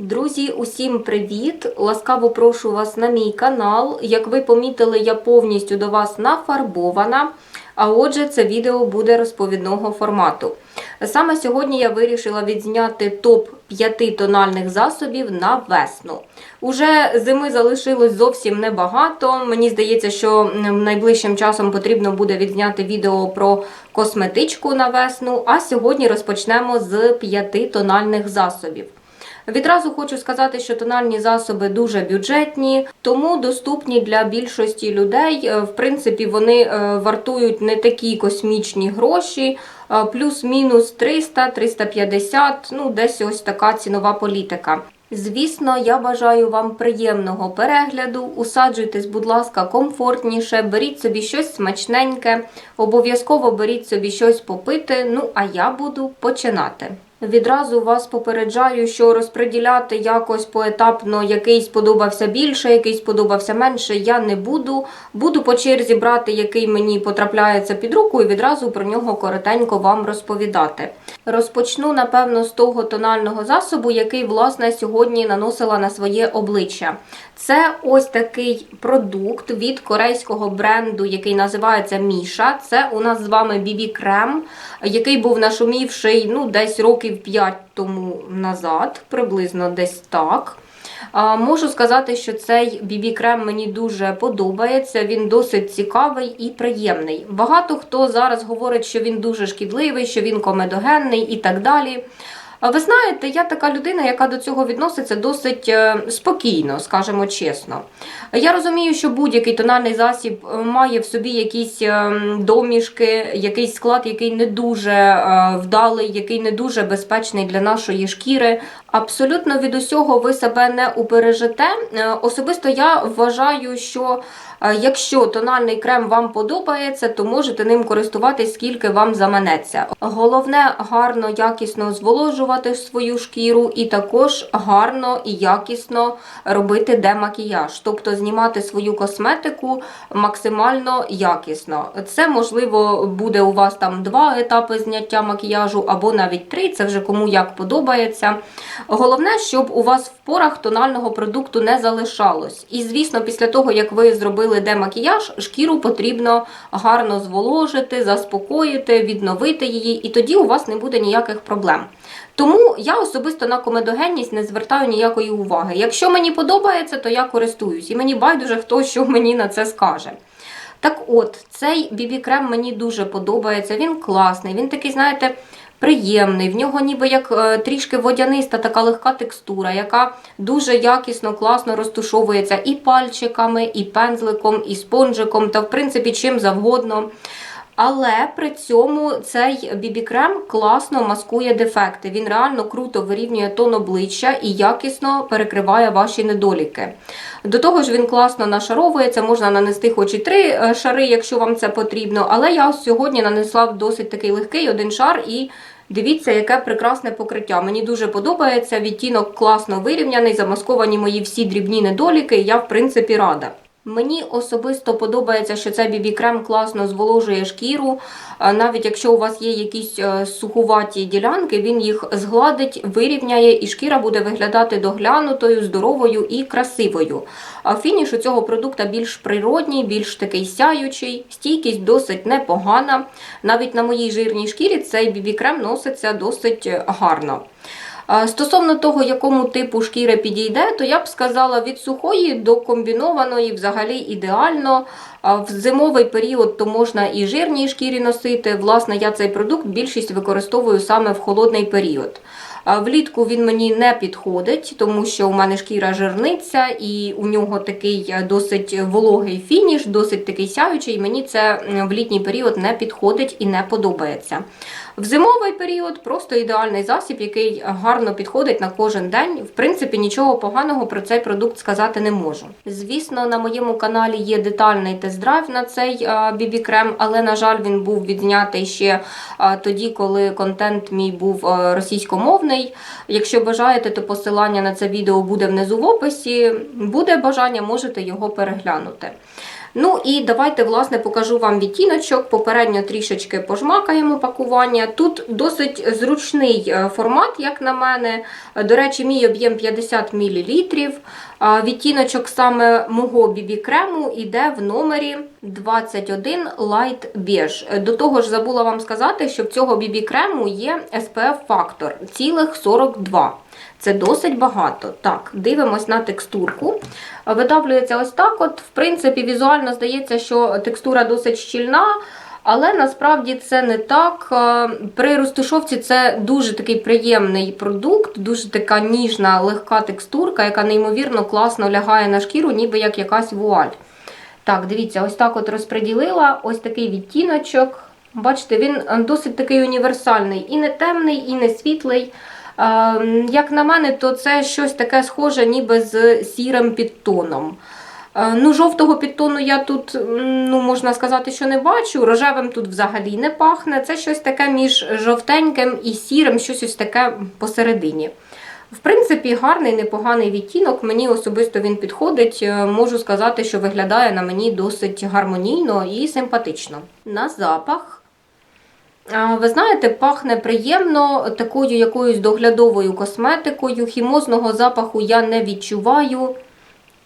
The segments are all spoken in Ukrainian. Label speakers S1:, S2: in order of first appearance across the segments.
S1: Друзі, усім привіт! Ласкаво прошу вас на мій канал. Як ви помітили, я повністю до вас нафарбована. А отже, це відео буде розповідного формату. Саме сьогодні я вирішила відзняти топ 5 тональних засобів на весну. Уже зими залишилось зовсім небагато. Мені здається, що найближчим часом потрібно буде відзняти відео про косметичку на весну. А сьогодні розпочнемо з 5 тональних засобів. Відразу хочу сказати, що тональні засоби дуже бюджетні, тому доступні для більшості людей. Е, В принципі, вони е, вартують не такі космічні гроші, е, плюс-мінус 300-350, ну десь ось така цінова політика. Звісно, я бажаю вам приємного перегляду. Усаджуйтесь, будь ласка, комфортніше, беріть собі щось смачненьке, обов'язково беріть собі щось попити. Ну а я буду починати. Відразу вас попереджаю, що розподіляти якось поетапно, який сподобався більше, який сподобався менше, я не буду. Буду по черзі брати, який мені потрапляється під руку, і відразу про нього коротенько вам розповідати. Розпочну, напевно, з того тонального засобу, який, власне, сьогодні наносила на своє обличчя. Це ось такий продукт від корейського бренду, який називається Міша. Це у нас з вами BB крем, який був нашумівший ну, десь років 5 тому назад, приблизно десь так. Можу сказати, що цей BB крем мені дуже подобається. Він досить цікавий і приємний. Багато хто зараз говорить, що він дуже шкідливий, що він комедогенний і так далі. Ви знаєте, я така людина, яка до цього відноситься досить е, спокійно, скажімо чесно. Я розумію, що будь-який тональний засіб е, має в собі якісь е, домішки, якийсь склад, який не дуже вдалий, який не дуже безпечний для нашої шкіри. Абсолютно від усього ви себе не убережете. Особисто я вважаю, що якщо тональний крем вам подобається, то можете ним користуватись скільки вам заманеться. Головне гарно, якісно зволожувати свою шкіру і також гарно і якісно робити демакіяж, тобто знімати свою косметику максимально якісно. Це можливо буде у вас там два етапи зняття макіяжу або навіть три, це вже кому як подобається. Головне, щоб у вас в порах тонального продукту не залишалось. І звісно, після того, як ви зробили демакіяж, шкіру потрібно гарно зволожити, заспокоїти, відновити її, і тоді у вас не буде ніяких проблем. Тому я особисто на комедогенність не звертаю ніякої уваги. Якщо мені подобається, то я користуюсь. І мені байдуже, хто що мені на це скаже. Так от, цей бібі-крем мені дуже подобається, він класний, він такий, знаєте, приємний. В нього ніби як е, трішки водяниста така легка текстура, яка дуже якісно, класно розтушовується і пальчиками, і пензликом, і спонжиком, та в принципі чим завгодно. Але при цьому цей бібі-крем класно маскує дефекти. Він реально круто вирівнює тон обличчя і якісно перекриває ваші недоліки. До того ж, він класно нашаровується, можна нанести хоч і три е, шари, якщо вам це потрібно. Але я сьогодні нанесла досить такий легкий один шар і. Дивіться, яке прекрасне покриття. Мені дуже подобається. Відтінок класно вирівняний, замасковані мої всі дрібні недоліки. Я, в принципі, рада. Мені особисто подобається, що цей бібі-крем класно зволожує шкіру. Навіть якщо у вас є якісь е, сухуваті ділянки, він їх згладить, вирівняє, і шкіра буде виглядати доглянутою, здоровою і красивою. А фініш у цього продукту більш природній, більш такий сяючий, стійкість досить непогана. Навіть на моїй жирній шкірі цей бібі-крем носиться досить гарно. Стосовно того, якому типу шкіри підійде, то я б сказала від сухої до комбінованої взагалі ідеально. В зимовий період то можна і жирній шкірі носити. Власне, я цей продукт більшість використовую саме в холодний період. Влітку він мені не підходить, тому що у мене шкіра жирниця, і у нього такий е, досить вологий фініш, досить такий сяючий. Мені це в літній період не підходить і не подобається. В зимовий період просто ідеальний засіб, який гарно підходить на кожен день. В принципі, нічого поганого про цей продукт сказати не можу. Звісно, на моєму каналі є детальний тест-драйв на цей бібі-крем, але, на жаль, він був відзнятий ще тоді, коли контент мій був російськомовний. Якщо бажаєте, то посилання на це відео буде внизу в описі. Буде бажання, можете його переглянути. Ну і давайте, власне, покажу вам відтіночок. Попередньо трішечки пожмакаємо пакування. Тут досить зручний е, формат, як на мене. Е, До речі, мій об'єм 50 мл. Відтіночок саме мого бібі-крему іде в номері 21 Light Beige. Е, До того ж, забула вам сказати, що в цього бібі-крему є SPF-фактор цілих 42. Це досить багато. Так, дивимось на текстурку. Видавлюється ось так. От, в принципі, візуально здається, що текстура досить щільна. Але насправді це не так. Е, При розтушовці це дуже такий приємний продукт, дуже така ніжна, легка текстурка, яка неймовірно класно лягає на шкіру, ніби як якась вуаль. Так, дивіться, ось так от розподілила, ось такий відтіночок. Бачите, він досить такий універсальний. І не темний, і не світлий. Як на мене, то це щось таке схоже, ніби з сірим підтоном. Ну, жовтого підтону я тут, ну, можна сказати, що не бачу. Рожевим тут взагалі не пахне. Це щось таке між жовтеньким і сірим, щось ось таке посередині. В принципі, гарний, непоганий відтінок. Мені особисто він підходить. Е, Можу сказати, що виглядає на мені досить гармонійно і симпатично. На запах. Ви знаєте, пахне приємно такою якоюсь доглядовою косметикою. Хімозного запаху я не відчуваю.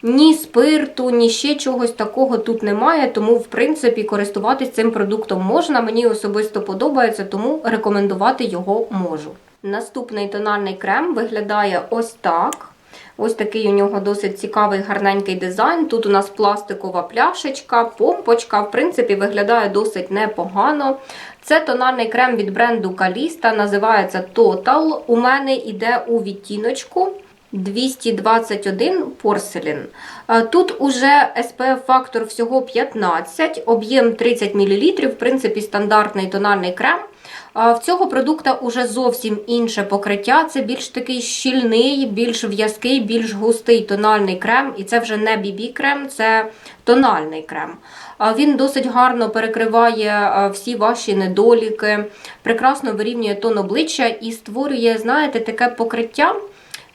S1: Ні спирту, ні ще чогось такого тут немає, тому, в принципі, користуватись цим продуктом можна. Мені особисто подобається, тому рекомендувати його можу. Наступний тональний крем виглядає ось так. Ось такий у нього досить цікавий, гарненький дизайн. Тут у нас пластикова пляшечка, помпочка. В принципі, виглядає досить непогано. Це тональний крем від бренду Каліста, називається Total. У мене йде у відтіночку 221 порселін. Е, Тут уже SPF-фактор всього 15, об'єм 30 мл, в принципі, стандартний тональний крем. В цього продукта уже зовсім інше покриття. Це більш такий щільний, більш в'язкий, більш густий тональний крем. І це вже не BB-крем, це тональний крем. Він досить гарно перекриває всі ваші недоліки, прекрасно вирівнює тон обличчя і створює, знаєте, таке покриття,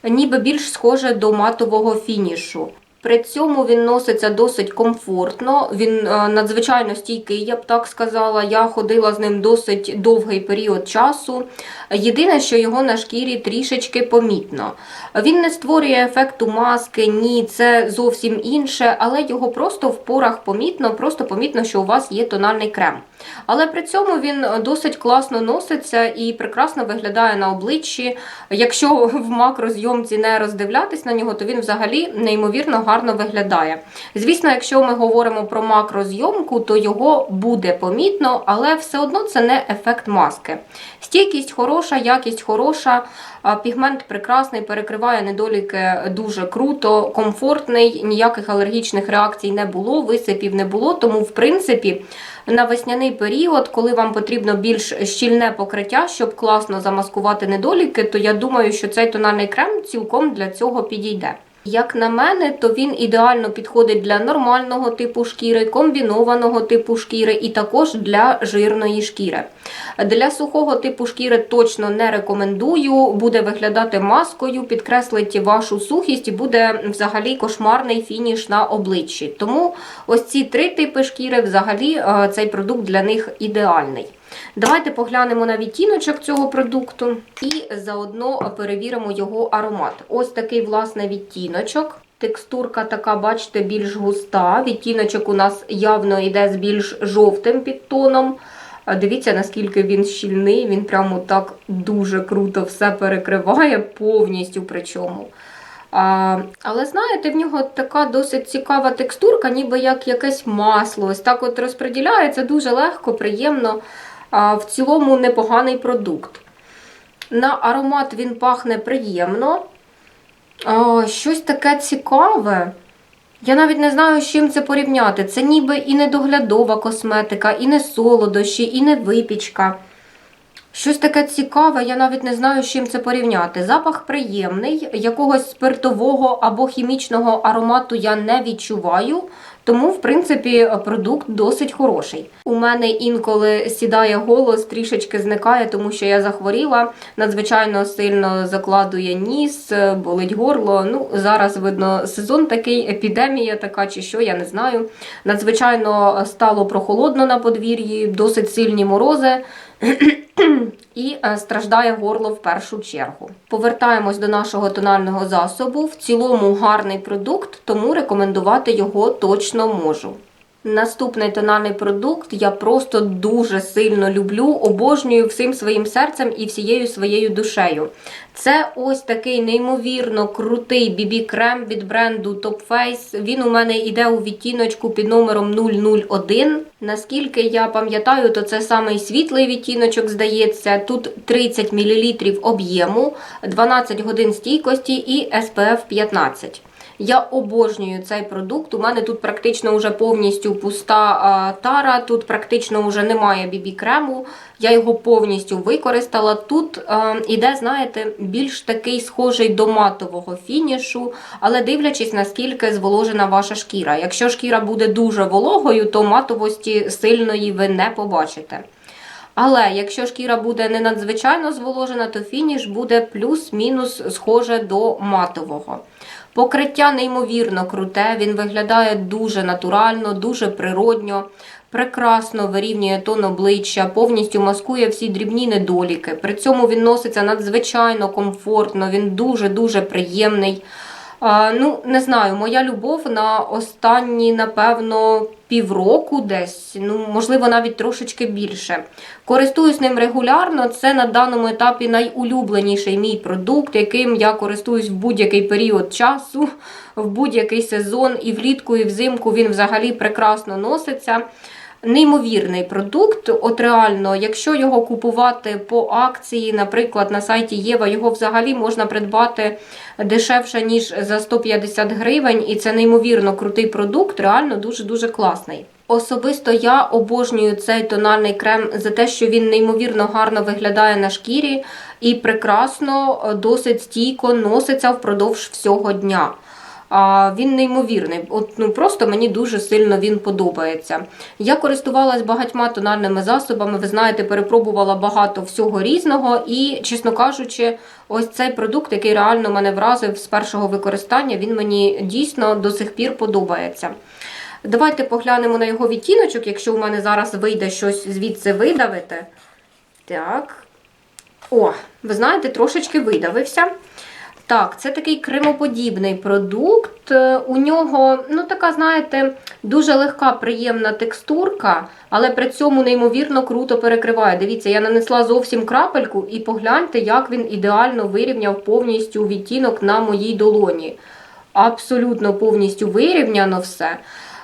S1: ніби більш схоже до матового фінішу. При цьому він носиться досить комфортно, він е, надзвичайно стійкий, я б так сказала. Я ходила з ним досить довгий період часу. Єдине, що його на шкірі трішечки помітно. Він не створює ефекту маски, ні, це зовсім інше, але його просто в порах помітно, просто помітно, що у вас є тональний крем. Але при цьому він досить класно носиться і прекрасно виглядає на обличчі. Якщо в макрозйомці не роздивлятись на нього, то він взагалі неймовірно гарно виглядає. Звісно, якщо ми говоримо про макрозйомку, то його буде помітно, але все одно це не ефект маски. Стійкість хороша, якість хороша, пігмент прекрасний, перекриває недоліки дуже круто, комфортний, ніяких алергічних реакцій не було, висипів не було. Тому, в принципі, на весняний період, коли вам потрібно більш щільне покриття, щоб класно замаскувати недоліки, то я думаю, що цей тональний крем цілком для цього підійде. Як на мене, то він ідеально підходить для нормального типу шкіри, комбінованого типу шкіри і також для жирної шкіри. Для сухого типу шкіри точно не рекомендую, буде виглядати маскою, підкреслить вашу сухість і буде взагалі кошмарний фініш на обличчі. Тому ось ці три типи шкіри, взагалі, е, цей продукт для них ідеальний. Давайте поглянемо на відтіночок цього продукту і заодно перевіримо його аромат. Ось такий, власне, відтіночок. Текстурка така, бачите, більш густа. Відтіночок у нас явно йде з більш жовтим підтоном. Дивіться, наскільки він щільний, він прямо так дуже круто все перекриває, повністю причому. А, але знаєте, в нього така досить цікава текстурка, ніби як якесь масло. Ось так от розподіляється дуже легко, приємно. В цілому непоганий продукт. На аромат він пахне приємно. Щось таке цікаве. Я навіть не знаю, з чим це порівняти. Це ніби і не доглядова косметика, і не солодощі, і не випічка. Щось таке цікаве, я навіть не знаю, з чим це порівняти. Запах приємний, якогось спиртового або хімічного аромату я не відчуваю. Тому, в принципі, продукт досить хороший. У мене інколи сідає голос, трішечки зникає, тому що я захворіла. Надзвичайно сильно закладує ніс, болить горло. Ну, зараз видно сезон такий, епідемія така чи що, я не знаю. Надзвичайно стало прохолодно на подвір'ї, досить сильні морози. І е, страждає горло в першу чергу. Повертаємось до нашого тонального засобу. В цілому гарний продукт, тому рекомендувати його точно можу. Наступний тональний продукт я просто дуже сильно люблю, обожнюю всім своїм серцем і всією своєю душею. Це ось такий неймовірно крутий бібі-крем від бренду Top Face. Він у мене йде у відтіночку під номером 001. Наскільки я пам'ятаю, то це самий світлий відтіночок, здається. Тут 30 мл об'єму, 12 годин стійкості і SPF 15. Я обожнюю цей продукт. У мене тут практично вже повністю пуста а, тара, тут практично вже немає бібі-крему. Я його повністю використала. Тут а, іде, знаєте, більш такий схожий до матового фінішу, але дивлячись, наскільки зволожена ваша шкіра. Якщо шкіра буде дуже вологою, то матовості сильної ви не побачите. Але якщо шкіра буде не надзвичайно зволожена, то фініш буде плюс-мінус схоже до матового. Покриття неймовірно круте, він виглядає дуже натурально, дуже природньо, прекрасно вирівнює тон обличчя, повністю маскує всі дрібні недоліки. При цьому він носиться надзвичайно комфортно, він дуже-дуже приємний. Ну, не знаю, моя любов на останні, напевно, півроку десь, ну, можливо, навіть трошечки більше. Користуюсь ним регулярно. Це на даному етапі найулюбленіший мій продукт, яким я користуюсь в будь-який період часу, в будь-який сезон, і влітку, і взимку він взагалі прекрасно носиться. Неймовірний продукт. От реально, якщо його купувати по акції, наприклад, на сайті Єва, його взагалі можна придбати дешевше, ніж за 150 гривень, і це неймовірно крутий продукт, реально дуже-дуже класний. Особисто я обожнюю цей тональний крем за те, що він неймовірно гарно виглядає на шкірі і прекрасно, досить стійко носиться впродовж всього дня. Він неймовірний. От ну просто мені дуже сильно він подобається. Я користувалась багатьма тональними засобами. Ви знаєте, перепробувала багато всього різного, і, чесно кажучи, ось цей продукт, який реально мене вразив з першого використання, він мені дійсно до сих пір подобається. Давайте поглянемо на його відтіночок, якщо у мене зараз вийде щось звідси видавити. Так. О, ви знаєте, трошечки видавився. Так, це такий кремоподібний продукт. Е, У нього, ну, така, знаєте, дуже легка, приємна текстурка, але при цьому неймовірно круто перекриває. Дивіться, я нанесла зовсім крапельку і погляньте, як він ідеально вирівняв повністю відтінок на моїй долоні. Абсолютно повністю вирівняно все.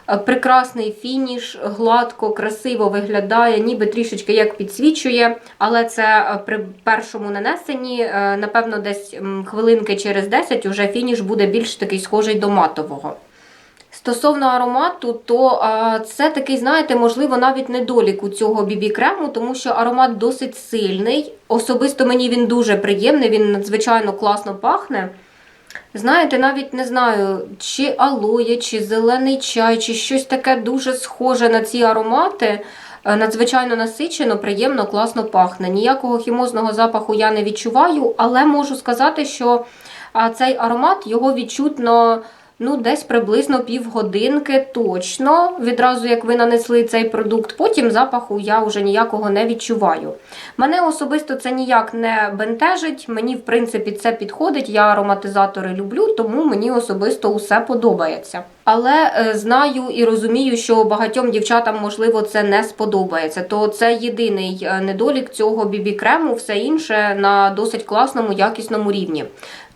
S1: Е, Прекрасний фініш, гладко, красиво виглядає, ніби трішечки як підсвічує, але це е, при першому нанесенні, е, напевно, десь хвилинки через 10 уже фініш буде більш такий схожий до матового. Стосовно аромату, то а, це такий, знаєте, можливо, навіть недолік у цього бібі-крему, тому що аромат досить сильний. Особисто мені він дуже приємний, він надзвичайно класно пахне. Знаєте, навіть не знаю, чи алоє, чи зелений чай, чи щось таке дуже схоже на ці аромати. Е, Надзвичайно насичено, приємно, класно пахне. Ніякого хімозного запаху я не відчуваю, але можу сказати, що цей аромат його відчутно ну, десь приблизно півгодинки точно, відразу як ви нанесли цей продукт. Потім запаху я вже ніякого не відчуваю. Мене особисто це ніяк не бентежить. Мені, в принципі, це підходить. Я ароматизатори люблю, тому мені особисто усе подобається. Але е, знаю і розумію, що багатьом дівчатам, можливо, це не сподобається. То це єдиний е, недолік цього бібі-крему, все інше на досить класному, якісному рівні.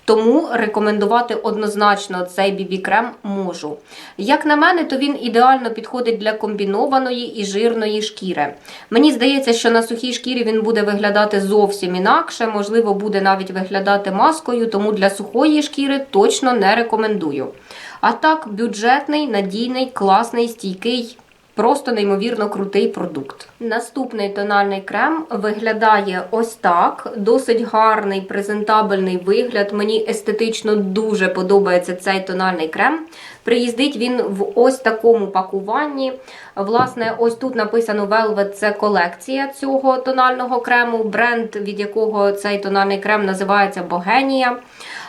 S1: Тому рекомендувати однозначно цей бібі-крем можу. Як на мене, то він ідеально підходить для комбінованої і жирної шкіри. Мені здається, що на сухій шкірі він буде виглядати зовсім інакше, можливо, буде навіть виглядати маскою, тому для сухої шкіри точно не рекомендую. А так, бюджетний, надійний, класний, стійкий. Просто неймовірно крутий продукт. Наступний тональний крем виглядає ось так. Досить гарний, презентабельний вигляд. Мені естетично дуже подобається цей тональний крем. Приїздить він в ось такому пакуванні. Власне, ось тут написано Velvet це колекція цього тонального крему, бренд, від якого цей тональний крем називається Богенія.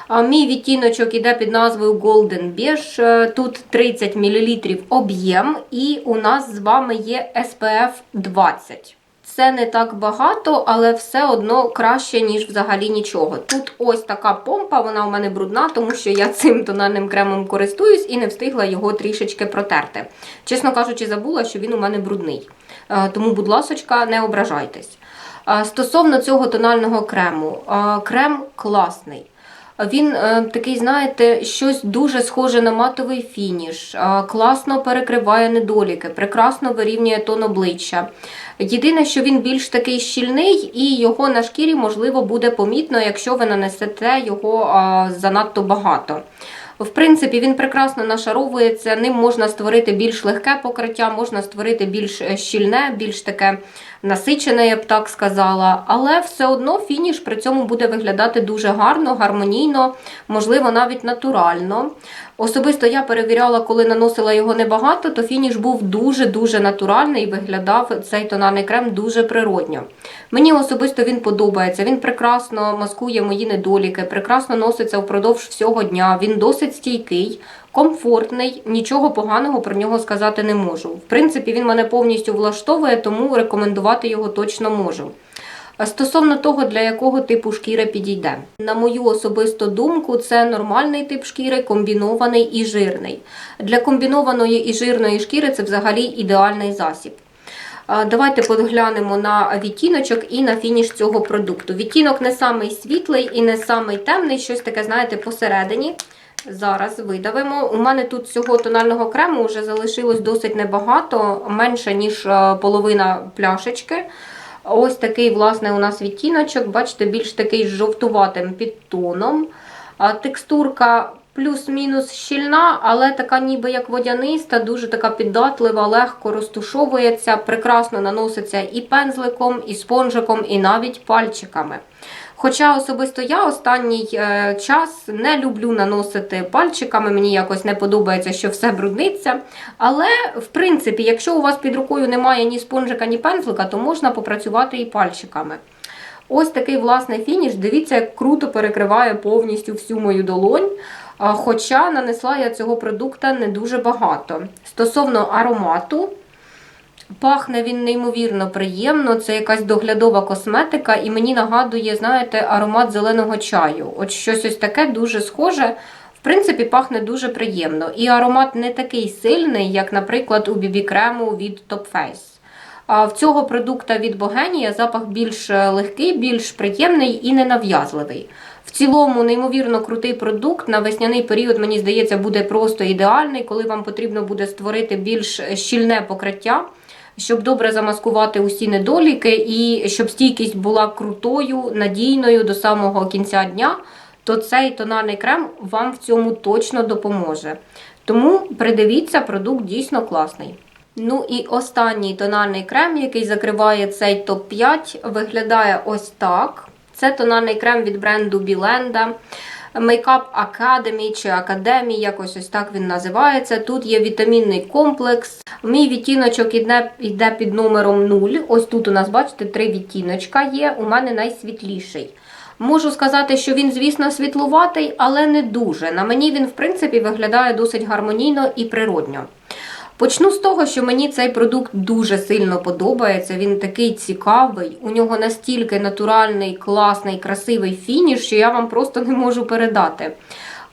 S1: Мій відтіночок іде під назвою Golden Beige. Е, Тут 30 мл об'єм, і у нас з вами є SPF 20. Це не так багато, але все одно краще, ніж взагалі нічого. Тут ось така помпа, вона у мене брудна, тому що я цим тональним кремом користуюсь і не встигла його трішечки протерти. Чесно кажучи, забула, що він у мене брудний. Е, Тому, будь ласочка, не ображайтесь. Е, Стосовно цього тонального крему, крем класний. Він е, такий, знаєте, щось дуже схоже на матовий фініш, класно перекриває недоліки, прекрасно вирівнює тон обличчя. Єдине, що він більш такий щільний, і його на шкірі, можливо, буде помітно, якщо ви нанесете його занадто багато. В принципі, він прекрасно нашаровується, ним можна створити більш легке покриття, можна створити більш е, щільне, більш таке насичене, я б так сказала. Але все одно фініш при цьому буде виглядати дуже гарно, гармонійно, можливо, навіть натурально. Особисто я перевіряла, коли наносила його небагато, то фініш був дуже-дуже натуральний і виглядав цей тональний крем дуже природньо. Мені особисто він подобається. Він прекрасно маскує мої недоліки, прекрасно носиться впродовж всього дня. Він досить стійкий, комфортний, нічого поганого про нього сказати не можу. В принципі, він мене повністю влаштовує, тому рекомендувати його точно можу. Стосовно того, для якого типу шкіри підійде. На мою особисту думку, це нормальний тип шкіри, комбінований і жирний. Для комбінованої і жирної шкіри це взагалі ідеальний засіб. Давайте поглянемо на відтіночок і на фініш цього продукту. Відтінок не самий світлий і не самий темний, щось таке, знаєте, посередині. Зараз видавимо. У мене тут цього тонального крему вже залишилось досить небагато, менше, ніж е, половина пляшечки. Ось такий, власне, у нас відтіночок, бачите, більш такий з жовтуватим підтоном. Текстурка плюс-мінус щільна, але така ніби як водяниста, дуже така піддатлива, легко розтушовується, прекрасно наноситься і пензликом, і спонжиком, і навіть пальчиками. Хоча особисто я останній е, час не люблю наносити пальчиками, мені якось не подобається, що все брудниться. Але, в принципі, якщо у вас під рукою немає ні спонжика, ні пензлика, то можна попрацювати і пальчиками. Ось такий власне фініш. Дивіться, як круто перекриває повністю всю мою долонь. Хоча нанесла я цього продукта не дуже багато. Стосовно аромату, Пахне він неймовірно приємно, це якась доглядова косметика, і мені нагадує, знаєте, аромат зеленого чаю. От щось ось таке дуже схоже. В принципі, пахне дуже приємно. І аромат не такий сильний, як, наприклад, у бібі-крему від Top Face. А в цього продукта від Богенія запах більш легкий, більш приємний і ненав'язливий. В цілому, неймовірно крутий продукт. На весняний період, мені здається, буде просто ідеальний, коли вам потрібно буде створити більш щільне покриття щоб добре замаскувати усі недоліки, і щоб стійкість була крутою, надійною до самого кінця дня, то цей тональний крем вам в цьому точно допоможе. Тому придивіться, продукт дійсно класний. Ну і останній тональний крем, який закриває цей топ-5, виглядає ось так. Це тональний крем від бренду Білenda. Makeup Academy чи Academy, якось ось так він називається. Тут є вітамінний комплекс. Мій відтіночок йде, йде під номером 0. Ось тут у нас, бачите, три відтіночка є. У мене найсвітліший. Можу сказати, що він, звісно, світлуватий, але не дуже. На мені він, в принципі, виглядає досить гармонійно і природньо. Почну з того, що мені цей продукт дуже сильно подобається. Він такий цікавий, у нього настільки натуральний, класний, красивий фініш, що я вам просто не можу передати.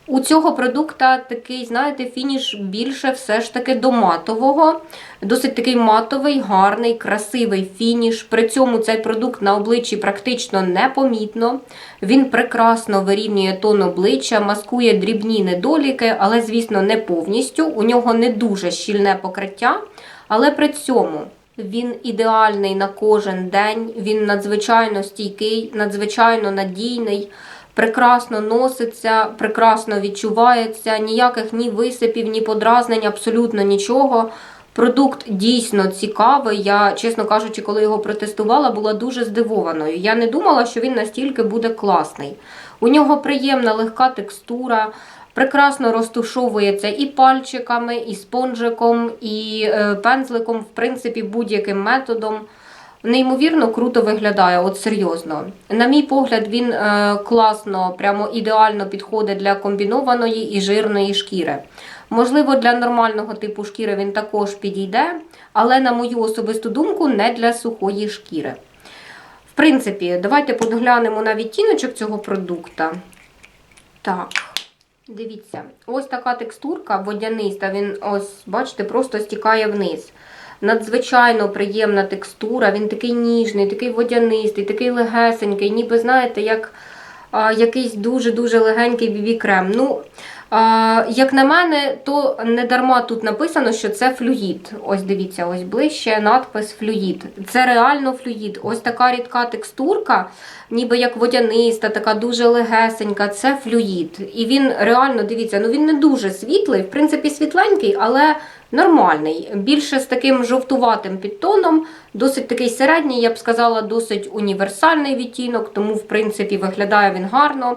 S1: У цього продукта такий, знаєте, фініш більше все ж таки до матового. Досить такий матовий, гарний, красивий фініш. При цьому цей продукт на обличчі практично непомітно. Він прекрасно вирівнює тон обличчя, маскує дрібні недоліки, але, звісно, не повністю. У нього не дуже щільне покриття. Але при цьому він ідеальний на кожен день, він надзвичайно стійкий, надзвичайно надійний прекрасно носиться, прекрасно відчувається, ніяких ні висипів, ні подразнень, абсолютно нічого. Продукт дійсно цікавий. Я, чесно кажучи, коли його протестувала, була дуже здивованою. Я не думала, що він настільки буде класний. У нього приємна легка текстура, прекрасно розтушовується і пальчиками, і спонжиком, і е, пензликом, в принципі, будь-яким методом. Неймовірно круто виглядає, от серйозно. На мій погляд, він е, класно, прямо ідеально підходить для комбінованої і жирної шкіри. Можливо, для нормального типу шкіри він також підійде, але, на мою особисту думку, не для сухої шкіри. В принципі, давайте подглянемо на відтіночок цього продукта. Так, дивіться, ось така текстурка водяниста. Він ось, бачите, просто стікає вниз. Надзвичайно приємна текстура, він такий ніжний, такий водянистий, такий легесенький, ніби, знаєте, як а, якийсь дуже-дуже легенький бібі-крем. Ну, а, як на мене, то не дарма тут написано, що це флюїд. Ось дивіться, ось ближче надпис флюїд. Це реально флюїд. Ось така рідка текстурка, ніби як водяниста, така дуже легесенька. Це флюїд. І він реально, дивіться, ну він не дуже світлий, в принципі, світленький, але нормальний. Більше з таким жовтуватим підтоном, досить такий середній, я б сказала, досить універсальний відтінок, тому, в принципі, виглядає він гарно.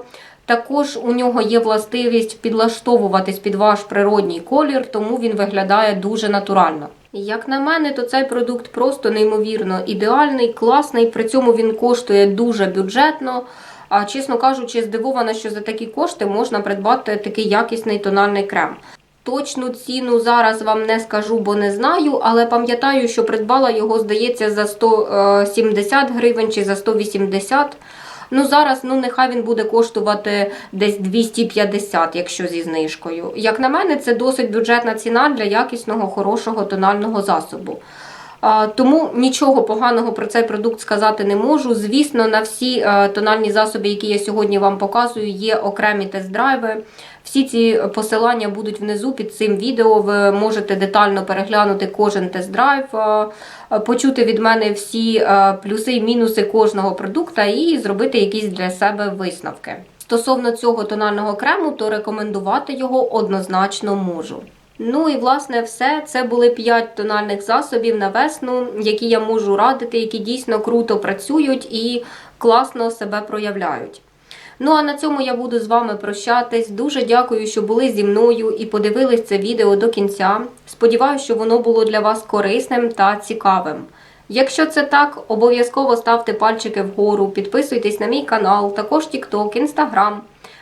S1: Також у нього є властивість підлаштовуватись під ваш природній колір, тому він виглядає дуже натурально. Як на мене, то цей продукт просто неймовірно ідеальний, класний. При цьому він коштує дуже бюджетно. А чесно кажучи, здивована, що за такі кошти можна придбати такий якісний тональний крем. Точну ціну зараз вам не скажу, бо не знаю, але пам'ятаю, що придбала його, здається, за 170 гривень чи за 180. Ну зараз, ну нехай він буде коштувати десь 250, якщо зі знижкою. Як на мене, це досить бюджетна ціна для якісного, хорошого тонального засобу. Тому нічого поганого про цей продукт сказати не можу. Звісно, на всі е, тональні засоби, які я сьогодні вам показую, є окремі тест-драйви. Всі ці посилання будуть внизу під цим відео. Ви можете детально переглянути кожен тест-драйв, е, почути від мене всі е, плюси і мінуси кожного продукта і зробити якісь для себе висновки. Стосовно цього тонального крему, то рекомендувати його однозначно можу. Ну і власне все. Це були 5 тональних засобів на весну, які я можу радити, які дійсно круто працюють і класно себе проявляють. Ну а на цьому я буду з вами прощатись. Дуже дякую, що були зі мною і подивились це відео до кінця. Сподіваюся, що воно було для вас корисним та цікавим. Якщо це так, обов'язково ставте пальчики вгору, підписуйтесь на мій канал, також TikTok, Instagram.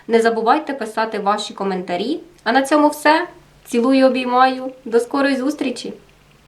S1: Не забувайте писати ваші коментарі. А на цьому все. Цілую, обіймаю. До скорої зустрічі!